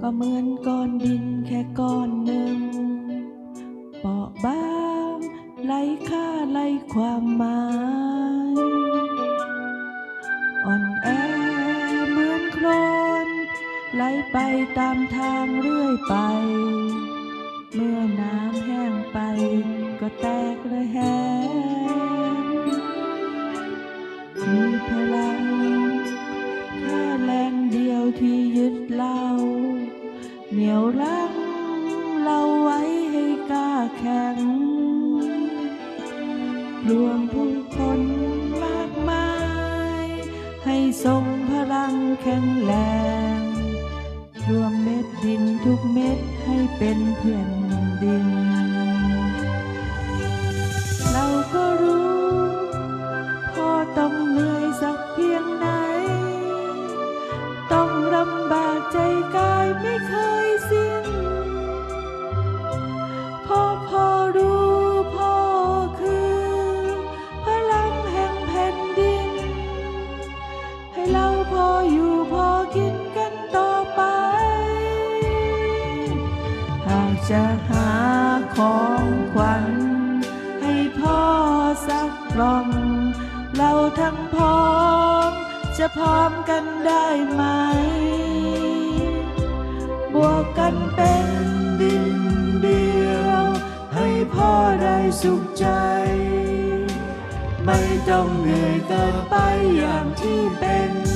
ก็เหมือนก้อนดินแค่ก้อนหนึ่งเปราะบางไร้ค่าไร้ความหมายอ่อนแอเหมือนโคลนไหลไปตามทางเรื่อยไป เมื่อน้ำแห้งไปก็แตกระแหง รวมผู้คนมากมาย ให้ทรงพลังแข็งแรง รวมเม็ดดินทุกเม็ดให้เป็นเพื่อนดิน จะหาของขวัญ ให้พ่อสักกล่อง เราทั้งพร้อม จะพร้อมกันได้ไหม บวกกันเป็นดินเดียว ให้พ่อได้สุขใจ ไม่ต้องเหนื่อยเกินไปอย่างที่เป็น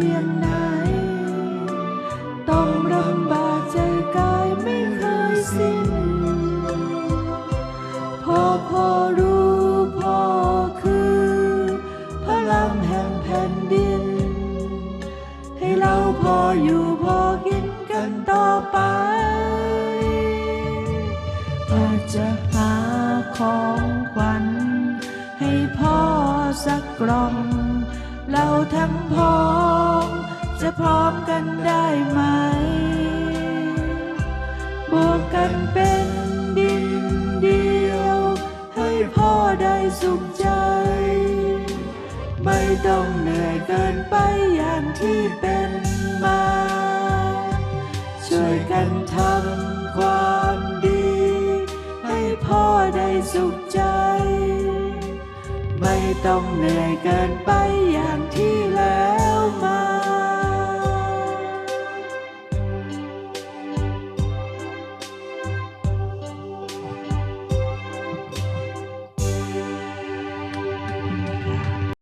พียงไหน ต้องลำบากใจกายไม่เคยสิ้นพ่อพ่อรู้พ่อคือ พลังแห่งแผ่นดิน ให้เราพออยู่พอกินกันต่อไปอาจจะหาของขวัญ ให้พ่อสักกล่อง เราทั้งพ้อ จะพร้อมกันได้ไหม บวกกันเป็นดินเดียว ให้พ่อได้สุขใจ ไม่ต้องเหนื่อยเกินไปอย่างที่เป็นมา ช่วยกันทำความดี ให้พ่อได้สุขใจ ไม่ต้องเหนื่อยเกินไปอย่างที่